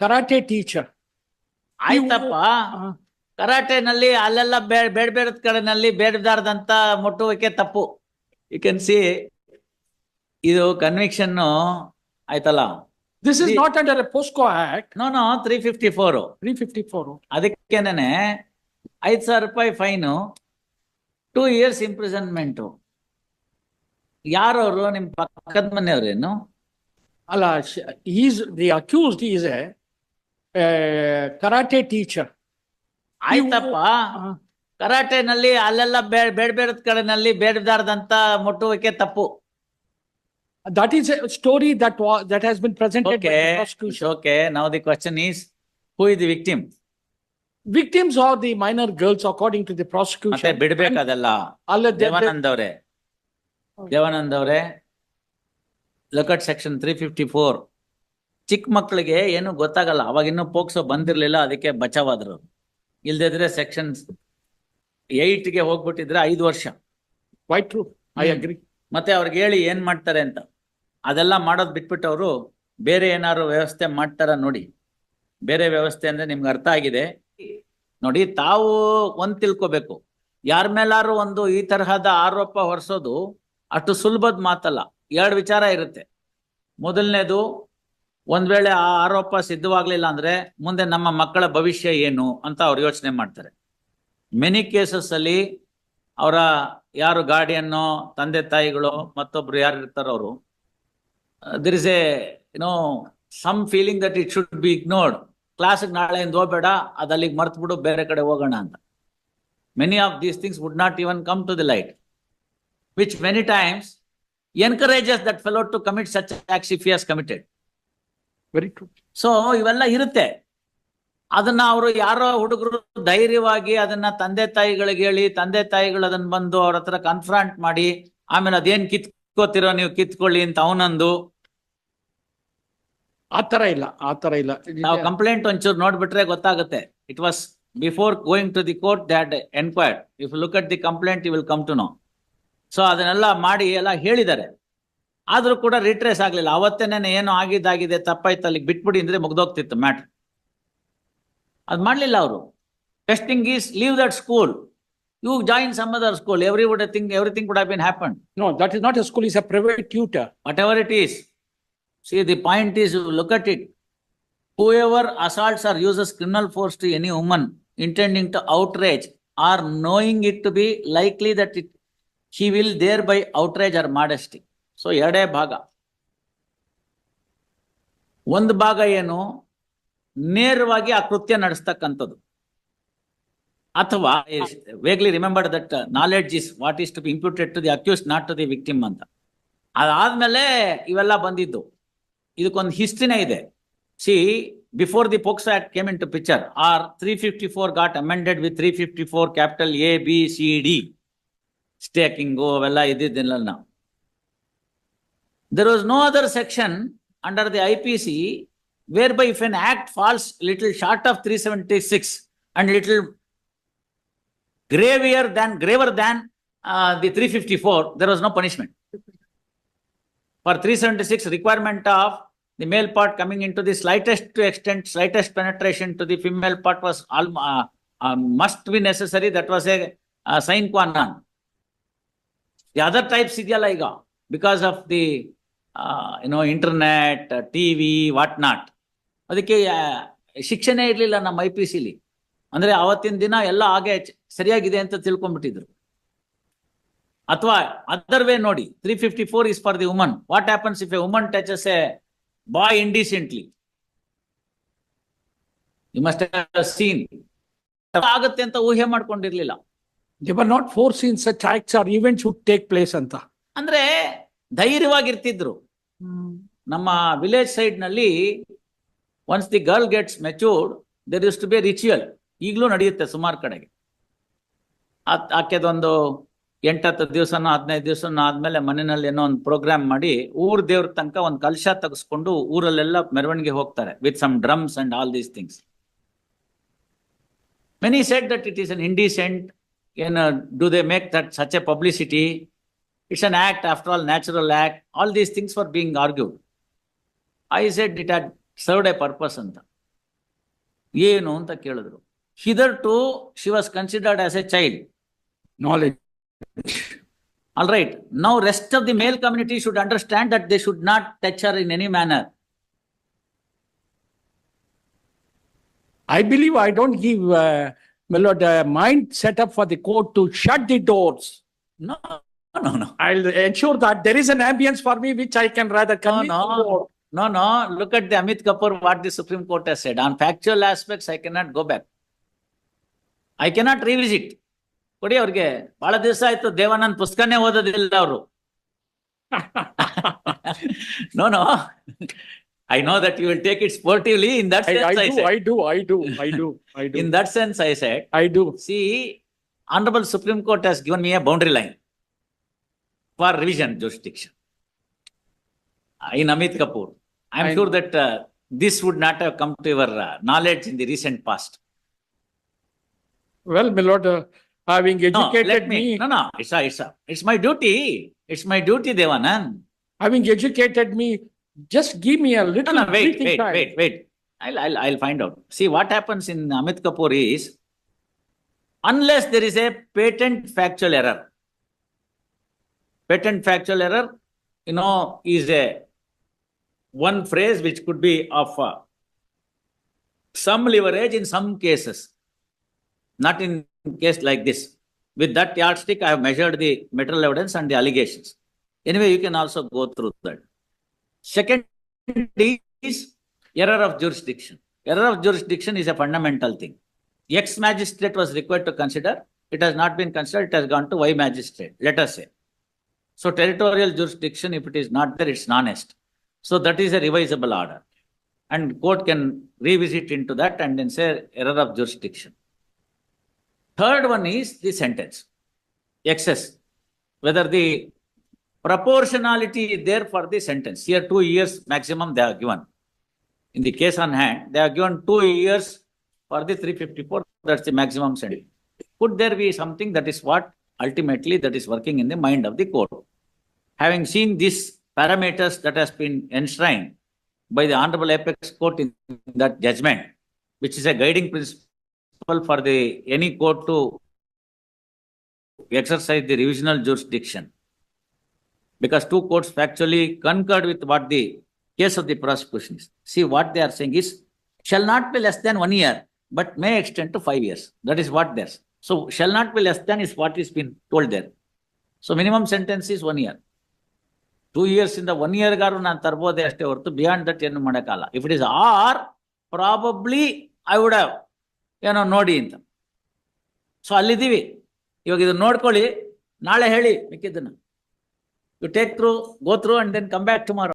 karate teacher ಆಯ್ತಪ್ಪ. ಕರಾಟೆನಲ್ಲಿ ಅಲ್ಲೆಲ್ಲ ಬೇಡ ಬೇಡ ಬೇಡದ ಕಡೆನಲ್ಲಿ ಬೇಡದಾರ್ದಂತ ಮುಟ್ಟುವಿಕೆ ತಪ್ಪು. ಯು ಕ್ಯಾನ್ ಸಿ ಇದು ಕನ್ವಿಕ್ಷನ್ ಆಯ್ತಲ್ಲ. This is not under POCSO act no no three fifty four three fifty four ಅದಕ್ಕೇನೆ ಐದ್ ಸಾವಿರ ರೂಪಾಯಿ ಫೈನು ಟೂ ಇಯರ್ಸ್ ಇಂಪ್ರಿಸನ್ಮೆಂಟು ಯಾರವರು ನಿಮ್ ಪಕ್ಕದ ಮನೆಯವ್ರೇನು? ಅಲ್ಲ is the accused is a uh, karate teacher. ಆಯ್ತಪ್ಪ Uh, ಕರಾಟೆನಲ್ಲಿ ಅಲ್ಲೆಲ್ಲ ಬೇಡ ಬೇಡ ಬೇಡದ ಕಡೆನಲ್ಲಿ ಬೇಡದಾರ್ದಂತ ಮುಟ್ಟುವಿಕೆ ತಪ್ಪು story that was, that has been presented by okay now the question is who is the victim Victims are the minor girls according to the prosecution. ಬಿಡ್ಬೇಕು ಅದೆಲ್ಲ they- ದೇವಾನಂದ್ ಅವರೇ ದೇವಾನಂದ್ ಅವರೇ ಲೊಕಟ್ ಸೆಕ್ಷನ್ ತ್ರೀ ಫಿಫ್ಟಿ ಫೋರ್ ಚಿಕ್ಕ ಮಕ್ಕಳಿಗೆ ಏನು ಗೊತ್ತಾಗಲ್ಲ. ಅವಾಗ ಇನ್ನು ಪೋಕ್ಸೋ ಬಂದಿರ್ಲಿಲ್ಲ ಅದಕ್ಕೆ ಬಚಾವಾದ್ರು ಇಲ್ದಿದ್ರೆ ಸೆಕ್ಷನ್ಗೆ ಹೋಗ್ಬಿಟ್ಟಿದ್ರೆ ಐದು ವರ್ಷ. Quite true I Hmm. ಮತ್ತೆ ಅವ್ರಿಗೆ ಹೇಳಿ ಏನ್ ಮಾಡ್ತಾರೆ ಅಂತ. ಅದೆಲ್ಲ ಮಾಡೋದ್ ಬಿಟ್ಬಿಟ್ಟು ಅವರು ಬೇರೆ ಏನಾದ್ರು ವ್ಯವಸ್ಥೆ ಮಾಡ್ತಾರ ನೋಡಿ. ಬೇರೆ ವ್ಯವಸ್ಥೆ ಅಂದ್ರೆ ನಿಮ್ಗೆ ಅರ್ಥ ಆಗಿದೆ. ನೋಡಿ ತಾವು ಒಂದ್ ತಿಳ್ಕೊಬೇಕು. ಯಾರ ಮೇಲಾರು ಒಂದು ಈ ತರಹದ ಆರೋಪ ಹೊರಿಸೋದು ಅಷ್ಟು ಸುಲಭದ ಮಾತಲ್ಲ. ಎರಡು ವಿಚಾರ ಇರುತ್ತೆ. ಮೊದಲನೇದು ಒಂದ್ ವೇಳೆ ಆ ಆರೋಪ ಸಿದ್ಧವಾಗ್ಲಿಲ್ಲ ಅಂದ್ರೆ ಮುಂದೆ ನಮ್ಮ ಮಕ್ಕಳ ಭವಿಷ್ಯ ಏನು ಅಂತ ಅವ್ರು ಯೋಚನೆ ಮಾಡ್ತಾರೆ. ಮೆನಿ ಕೇಸಸ್ ಅಲ್ಲಿ ಅವರ ಯಾರು ಗಾರ್ಡಿಯನ್ನು, ತಂದೆ ತಾಯಿಗಳು, ಮತ್ತೊಬ್ರು ಯಾರು ಇರ್ತಾರೋ ಅವರು there is a you know some feeling that it should be ignored ಕ್ಲಾಸ್ಗೆ ನಾಳೆಯಿಂದ ಹೋಗ್ಬೇಡ, ಅದು ಅಲ್ಲಿಗೆ ಮರ್ತು ಬಿಡು ಬೇರೆ ಕಡೆ ಹೋಗೋಣ ಅಂತ. Many of these things would not even come to the light which many times encourages that fellow to commit such acts if committed Very true so ಇವೆಲ್ಲ ಇರುತ್ತೆ. ಅದನ್ನ ಅವರು ಯಾರೋ ಹುಡುಗರು ಧೈರ್ಯವಾಗಿ ಅದನ್ನ ತಂದೆ ತಾಯಿಗಳಿಗೆ ಹೇಳಿ ತಂದೆ ತಾಯಿಗಳು ಅದನ್ನ ಬಂದು ಅವ್ರ ಹತ್ರ ಕನ್ಫ್ರಂಟ್ ಮಾಡಿ ಆಮೇಲೆ ಅದೇನ್ ಕಿತ್ಕೋತಿರೋ ನೀವು ಕಿತ್ಕೊಳ್ಳಿ ಅಂತ ಅವನಂದು. ಆ ತರ ಇಲ್ಲ ಆ ತರ ಇಲ್ಲ. ನಾವು ಕಂಪ್ಲೇಂಟ್ ಒಂಚೂರು ನೋಡ್ಬಿಟ್ರೆ ಗೊತ್ತಾಗುತ್ತೆ. It was before going to the court that enquired if look at the complaint you will come to know so ಅದನ್ನೆಲ್ಲ ಮಾಡಿ ಎಲ್ಲ ಹೇಳಿದ್ದಾರೆ. ಆದ್ರೂ ಕೂಡ ರಿಟ್ರೇಸ್ ಆಗ್ಲಿಲ್ಲ ಅವತ್ತೇನೆ ಏನು ಆಗಿದ್ದಾಗಿದೆ ತಪ್ಪಾಯ್ತು ಅಲ್ಲಿಗೆ ಬಿಟ್ಬಿಡಿ ಅಂದ್ರೆ ಮುಗ್ದೋಗ್ತಿತ್ತು ಮ್ಯಾಟ್ರ್ ಅದು ಮಾಡ್ಲಿಲ್ಲ ಅವರು testing is leave that school you join some other school every would thing everything would have been happen No, that is not a school, it's a private tutor. whatever it is. See, the point is, look at it. Assaults assaults uses criminal force force to any woman intending to outrage or knowing it to be likely that it, will will thereby outrage her modesty. So, ಎರಡೇ ಭಾಗ. ಒಂದು ಭಾಗ ಏನು? ನೇರವಾಗಿ ಆ ಕೃತ್ಯ ನಡೆಸ್ತಕ್ಕಂಥದ್ದು. ಅಥವಾ vaguely remember that knowledge is what is to be imputed to the accuse not to the victim ಅಂತ. ಅದಾದ್ಮೇಲೆ ಇವೆಲ್ಲ ಬಂದಿದ್ದು. ಇದಕ್ಕೊಂದು ಹಿಸ್ಟ್ರಿನೇ ಇದೆ. See before the POCSO act came into picture or three fifty four got amended with three fifty four capital A B C D stalking ಅವೆಲ್ಲ ಇದ್ದಿದ್ದಿಲ್ಲ ನಾವು there was no other section under the IPC whereby if an act falls little short of 376 and little graver than graver than uh, the 354, there was no punishment. For 376, requirement of the male part coming into the slightest to extent, slightest penetration to the female part was al- uh, uh, must be necessary. That was a uh, sine qua non. The other types ಇದೆಯಲ್ಲ ಈಗ because of the you know internet TV what not ಅದಕ್ಕೆ ಶಿಕ್ಷಣ ಇರಲಿಲ್ಲ ನಮ್ಮ I P ಸಿಲಿ ಅಂದ್ರೆ ಅವತ್ತಿನ ದಿನ ಎಲ್ಲ ಹಾಗೆ ಸರಿಯಾಗಿದೆ ಅಂತ ತಿಳ್ಕೊಂಡ್ಬಿಟ್ಟಿದ್ರು. ಅಥವಾ ಅದರ್ ವೇ ನೋಡಿ three fifty four is for the woman what happens if a woman touches a boy indecently you must seen ಆಗುತ್ತೆ ಅಂತ ಊಹೆ ಮಾಡ್ಕೊಂಡಿರ್ಲಿಲ್ಲ. Were not fore foreseen such acts or events would take place ಅಂತ. ಅಂದ್ರೆ ಧೈರ್ಯವಾಗಿರ್ತಿದ್ರು. ನಮ್ಮ village ಸೈಡ್ನಲ್ಲಿ once the girl gets matured there uses to be ritual ಈಗಲೂ ನಡೆಯುತ್ತೆ ಸುಮಾರು ಕಡೆಗೆ. ಆಕೆದೊಂದು ಎಂಟತ್ತು ದಿವಸನೋ ಹದಿನೈದು ದಿವಸನೋ ಆದ್ಮೇಲೆ ಮನೆಯಲ್ಲಿ ಏನೋ ಒಂದು ಪ್ರೋಗ್ರಾಮ್ ಮಾಡಿ ಊರ್ ದೇವ್ರ ತನಕ ಒಂದು ಕಲಶ ತೆಗೆಸ್ಕೊಂಡು ಊರಲ್ಲೆಲ್ಲ ಮೆರವಣಿಗೆ ಹೋಗ್ತಾರೆ with some drums and all these things many set that it is an indecent ಏನ್ do they make that such a publicity It's an act, after all, natural act. All these things were being argued. I said it had served a purpose ಅಂತ ಏನು ಅಂತ ಕೇಳಿದ್ರು hitherto she was considered as a child Knowledge. All right. Now rest of the male community should understand that they should not touch her in any manner. I believe I don't give, uh, my lord, uh, mind set up for the court to shut the doors. No, no, no. I'll ensure that there is an ambience for me which I can rather convince the no. court. No, no. Look at the Amit Kapoor, what the Supreme Court has said. On factual aspects, I cannot go back. I cannot revisit. ಕೊಡಿ ಅವ್ರಿಗೆ ಬಹಳ ದಿವಸ ಆಯ್ತು ದೇವಾನಂದ್ ಪುಸ್ತಕನೇ ಓದೋದಿಲ್ಲ ಅವರು no no I know that you will take it sportively in that I, I sense I do, said I do, I do, I do, I do, in that sense I said I do. See, Honorable Supreme Court has given me a boundary line for revision jurisdiction. Uh, In Amit Kapoor, I am I- sure that uh, this would not have come to your uh, knowledge in the recent past. Well, my lord, uh, having No, educated let me, me, no, no, it's a, it's a, it's my duty. It's my duty, Devanand. having educated me, just give me a little no, wait, wait, time. wait, wait. I'll, I'll, I'll find out. See, what happens in Amit Kapoor is, unless there is a patent factual error, patent factual error, you know, is a one phrase which could be of uh, some leverage in some cases, not in case like this. With that yardstick, I have measured the material evidence and the allegations. Anyway, you can also go through that. Second is error of jurisdiction. Error of jurisdiction is a fundamental thing. Ex magistrate was required to consider, it has not been considered, it has gone to Y magistrate, let us say. So territorial jurisdiction, if it is not there, it's non-est. So that is a revisable order. And court can revisit into that and then say error of jurisdiction. Third one is the sentence, excess, whether the proportionality is there for the sentence. Here, two years maximum they are given. In the case on hand, they are given two years for the three fifty-four, that's the maximum sentence. Could there be something that is what ultimately that is working in the mind of the court? Having seen these parameters that has been enshrined by the Honorable Apex Court in that judgment, which is a guiding principle for the, any court to exercise the revisional jurisdiction. Because two courts factually concurred with what the case of the prosecution is. See, what they are saying is, shall not be less than one year, but may extend to five years. That is what there's. So, shall not be less than is what is been told there. So minimum sentence is one year two years ಇಂದ one ಇಯರ್ಗಾರು ನಾನು ತರ್ಬೋದೇ ಅಷ್ಟೇ ಹೊರತು beyond that ಏನು ಮಾಡೋಕ್ಕಲ್ಲ if it is or probably I would have ಏನೋ ನೋಡಿ ಅಂತ. ಸೊ ಅಲ್ಲಿದ್ದೀವಿ. ಇವಾಗ ಇದನ್ನ ನೋಡ್ಕೊಳ್ಳಿ. ನಾಳೆ ಹೇಳಿ ಮಿಕ್ಕಿದ್ದನ್ನ. You take through go through and then come back tomorrow